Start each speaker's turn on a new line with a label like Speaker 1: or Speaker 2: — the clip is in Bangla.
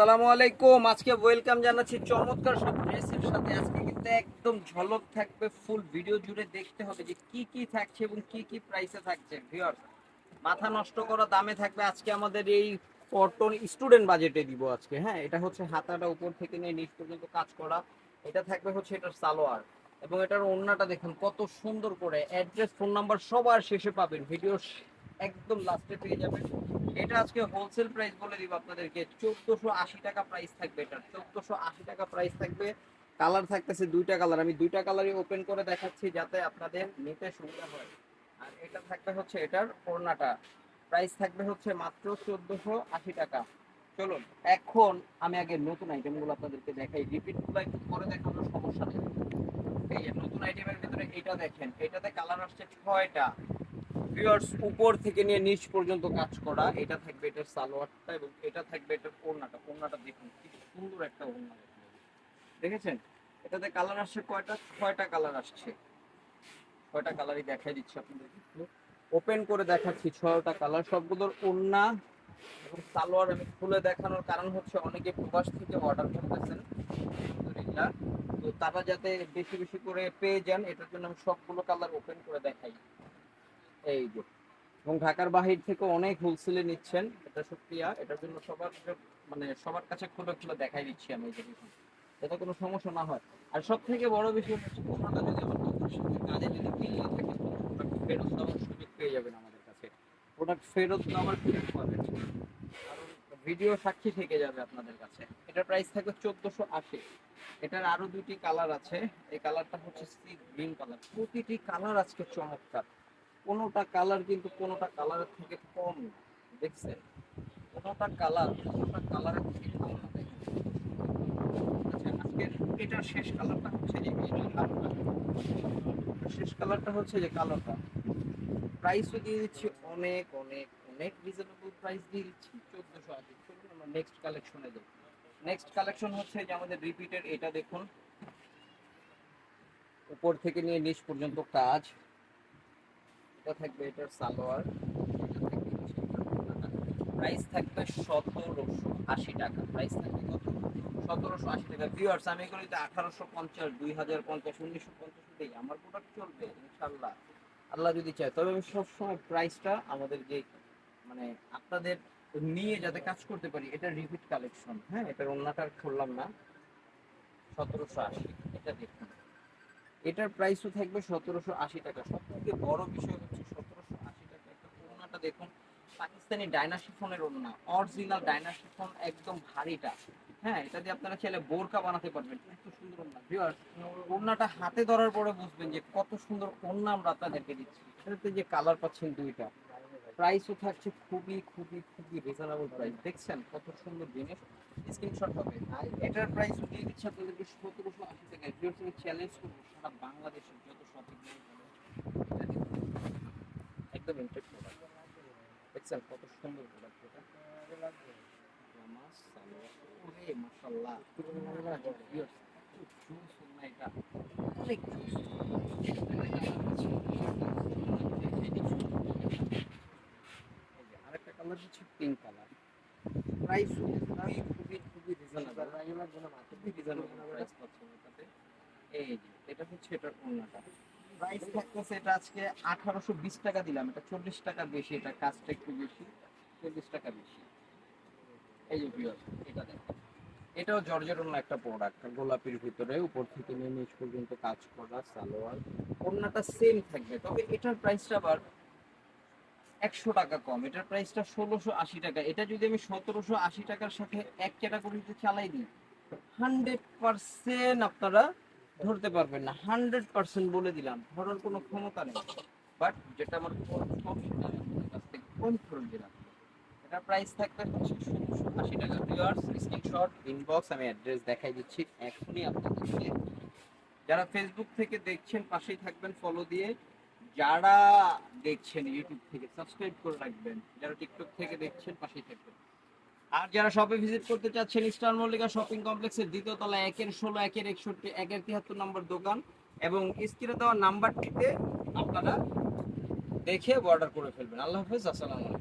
Speaker 1: সালামু আলাইকুম। আজকে ওয়েলকাম জানাচ্ছি চমৎকার সব ড্রেসের সাথে। আজকে কিন্তু একদম ঝলক থাকবে ফুল ভিডিও জুড়ে দেখতে হবে যে কি কি থাকছে এবং কি কি প্রাইসে থাকছে। ভিউয়ার মাথা নষ্ট করা দামে থাকবে আজকে আমাদের এই কটন স্টুডেন্ট বাজেটে দিব আজকে হ্যাঁ? এটা হচ্ছে হাতাটা উপর থেকে নিয়ে নিচ পর্যন্ত কাজ করা। এটা থাকবে হচ্ছে এটার সালোয়ার এবং এটার ওড়নাটা দেখুন, কত সুন্দর করে। অ্যাড্রেস ফোন নাম্বার সবার শেষে পাবেন। ভিডিও একদম লাস্টে পেয়ে যাবেন। এটা আজকে হোলসেল প্রাইস বলে দিব আপনাদেরকে। চোদ্দশো আশি টাকা প্রাইস থাকবে এটা। চোদ্দশো আশি টাকা প্রাইস থাকবে। কালার থাকতেছে দুইটা কালার আমি দুইটা কালারই ওপেন করে দেখাচ্ছি যাতে আপনাদের নিতে সুবিধা হয়। আর এটা থাকবে হচ্ছে এটার ওড়নাটা। প্রাইস থাকবে হচ্ছে মাত্র চোদ্দশো আশি টাকা। চলুন, এখন আমি আগে নতুন আইটেমগুলো আপনাদেরকে দেখাই। রিপিটগুলো একটু পরে দেখানোর সমস্যা নেই। এই নতুন আইটেমের ভিতরে এটা দেখেন। এটাতে কালার আসছে ছয়টা। ভিউয়ার্স উপর থেকে নিয়ে নিচ পর্যন্ত কাজ করা, এটা থাকবে এটার সালোয়ারটা এবং এটা থাকবে এটার ওড়নাটা। ওড়নাটা দেখুন, কি সুন্দর একটা ওড়না দেখেছেন? এটাতে কালার আসছে কয়টা? ছয়টা কালার আসছে। ছয়টা কালারই দেখাই দিচ্ছি আপনাদের ওপেন করে দেখাচ্ছি ছয়টা কালার সবগুলোর ওড়না এবং সালোয়ার আমি খুলে দেখানোর কারণ হচ্ছে অনেকে প্রবাস থেকে অর্ডার করতেছেন তো তারা যাতে বেশি বেশি করে পেয়ে যান, এটার জন্য আমি সবগুলো কালার ওপেন করে দেখাই। এই যে, এবং ঢাকার বাহির থেকে অনেক হোলসেলে নিচ্ছেন, এটা সুপ্রিয়া এটার জন্য সবার মানে সবার কাছে খুলে খুলে দেখাই দিচ্ছি আমি এই দেখুন যাতে কোনো সমস্যা না হয়। আর সব থেকে বড় বিষয় হচ্ছে কোনোটা যদি আমার কাজে যদি মিল না থাকে প্রোডাক্ট ফেরত দেওয়ার সুযোগ পেয়ে যাবেন আমাদের কাছে। প্রোডাক্ট ফেরত দেওয়ার সুযোগ পাবেন। ভিডিও সাক্ষী থেকে যাবে আপনাদের কাছে। এটার প্রাইস থাকবে চোদ্দোশো আশি। এটার আরও দুইটি কালার আছে। এই কালারটা হচ্ছে সি গ্রিন কালার প্রতিটি কালার আজকে চমৎকার। কোনোটা কালার কিন্তু কোনোটা কালারের থেকে কম, দেখছেন? কোনোটা কালার কোনোটা কালারের থেকে কম না এটার শেষ কালারটা হচ্ছে যে কালোটা শেষ কালারটা হচ্ছে যে কালোটা প্রাইসও দিয়ে দিচ্ছি অনেক অনেক অনেক রিজনেবল প্রাইস দিয়ে দিচ্ছি চোদ্দোশো আশি। চলুন আমরা নেক্সট কালেকশনে যাই। নেক্সট কালেকশন হচ্ছে যে আমাদের রিপিটের এটা দেখুন। উপর থেকে নিয়ে নিচ পর্যন্ত কাজ। এটা থাকবে এটার সালোয়ার প্রাইস থাকবে সতেরোশো আশি টাকা। প্রাইস থাকবে কত? সতেরোশো আশি টাকা। ভিউয়ার্স আমি এগুলো যদি আঠারোশো পঞ্চাশ, দুই হাজার পঞ্চাশ, উনিশশো পঞ্চাশ দিই, আমার প্রোডাক্ট চলবে, ইনশাল্লাহ। আল্লাহ যদি চায়। তবে আমি সবসময় প্রাইসটা আমাদের যে মানে আপনাদের নিয়ে যাতে কাজ করতে পারি, এটা রিপিট কালেকশন হ্যাঁ এটার অন্যটা খুললাম না। সতেরোশো আশি, এটা দেখুন। এটার প্রাইসও থাকবে সতেরোশো আশি টাকা। সব থেকে বড় বিষয় হচ্ছে সতেরোশো আশি টাকা একটা ওড়নাটা দেখুন, পাকিস্তানি ডাইনাশিফনের ওড়না অরিজিনাল ডাইনাশিফন একদম ভারীটা। হ্যাঁ এটা দিয়ে আপনারা চাইলে বোরকা বানাতে পারবেন, এত সুন্দর ওড়না। ওড়নাটা হাতে ধরার পরে বুঝবেন যে কত সুন্দর ওড়না আমরা আপনাদেরকে দিচ্ছি। এটাতে যে কালার পাচ্ছেন দুইটা। প্রাইসও থাকছে খুবই খুবই খুবই রিজনেবল প্রাইস দেখছেন কত সুন্দর জিনিস স্ক্রিনশট হবে। আর এটার প্রাইসও দিয়ে দিচ্ছে আপনাদেরকে সতেরোশো আশি টাকা ভিউয়ার্স আমি চ্যালেঞ্জ করব, সারা বাংলাদেশের যত শপিং একদম ইন্টারেস্ট দেখছেন কত সুন্দর প্রোডাক্ট এটা। এটা? অনেক আরেকটা কালার হচ্ছে পিঙ্ক কালার প্রাইস খুবই খুবই এই এটা হচ্ছে থাকতেছে এটা আজকে আঠারোশো বিশ টাকা দিলাম। এটা চল্লিশ বেশি, এটা কাজটা বেশি, চল্লিশ টাকা বেশি। এটা এটাও একটা প্রোডাক্ট গোলাপির ভিতরে, উপর থেকে নিয়ে নিচ পর্যন্ত কাজ করা, সালোয়ার। অন্যটা সেম থাকবে, তবে এটার প্রাইসটা আবার একশো টাকা কম। এটার প্রাইসটা ষোলোশো আশি টাকা। এটা যদি আমি সতেরোশো আশি টাকার সাথে এক ক্যাটাগরিতে চালাই দিই হান্ড্রেড পার্সেন্ট আপনারা ধরতে পারবেন না। হান্ড্রেড পার্সেন্ট বলে দিলাম, ধরার কোনো ক্ষমতা নেই। বাট যেটা আমার কনফার্ম সেটা কাছ থেকে কনফার্ম দিলাম এটা প্রাইস থাকবে হচ্ছে ষোলোশো আশি টাকা। ভিউয়ার্স স্ক্রিনশট ইনবক্স আমি অ্যাড্রেস দেখাই দিচ্ছি এখনই আপনাদেরকে। যারা ফেসবুক থেকে দেখছেন, পাশেই থাকবেন ফলো দিয়ে যারা দেখছেন ইউটিউব থেকে সাবস্ক্রাইব করে রাখবেন। যারা টিকটক থেকে দেখছেন, পাশেই থাকবেন। আর যারা শপে ভিজিট করতে চাচ্ছেন ইস্টার মল্লিকা শপিং কমপ্লেক্সের দ্বিতীয় তলা, একের ষোলো, একের একষট্টি, একের তিয়াত্তর নম্বর দোকান এবং স্ক্রিনে দেওয়া নাম্বারটিতে আপনারা দেখে অর্ডার করে ফেলবেন। আল্লাহ হাফেজ, আসসালামু আলাইকুম।